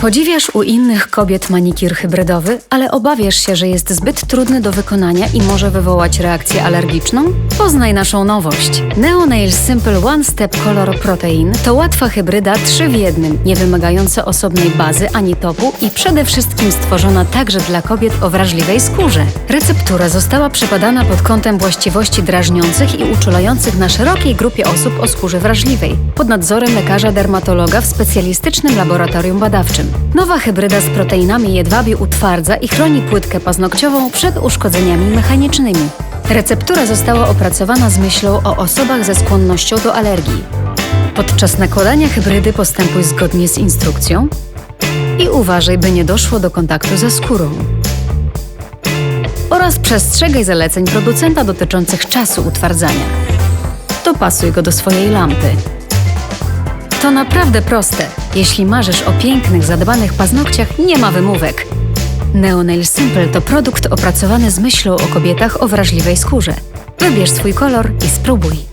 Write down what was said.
Podziwiasz u innych kobiet manikir hybrydowy, ale obawiasz się, że jest zbyt trudny do wykonania i może wywołać reakcję alergiczną? Poznaj naszą nowość. Neo Nail Simple One Step Color Protein to łatwa hybryda 3 w jednym, nie wymagająca osobnej bazy ani topu i przede wszystkim stworzona także dla kobiet o wrażliwej skórze. Receptura została przebadana pod kątem właściwości drażniących i uczulających na szerokiej grupie osób o skórze wrażliwej, pod nadzorem lekarza dermatologa w specjalistycznym laboratorium badawczym. Nowa hybryda z proteinami jedwabiu utwardza i chroni płytkę paznokciową przed uszkodzeniami mechanicznymi. Receptura została opracowana z myślą o osobach ze skłonnością do alergii. Podczas nakładania hybrydy postępuj zgodnie z instrukcją i uważaj, by nie doszło do kontaktu ze skórą. Oraz przestrzegaj zaleceń producenta dotyczących czasu utwardzania. Dopasuj go do swojej lampy. To naprawdę proste. Jeśli marzysz o pięknych, zadbanych paznokciach, nie ma wymówek. Neonail Simple to produkt opracowany z myślą o kobietach o wrażliwej skórze. Wybierz swój kolor i spróbuj.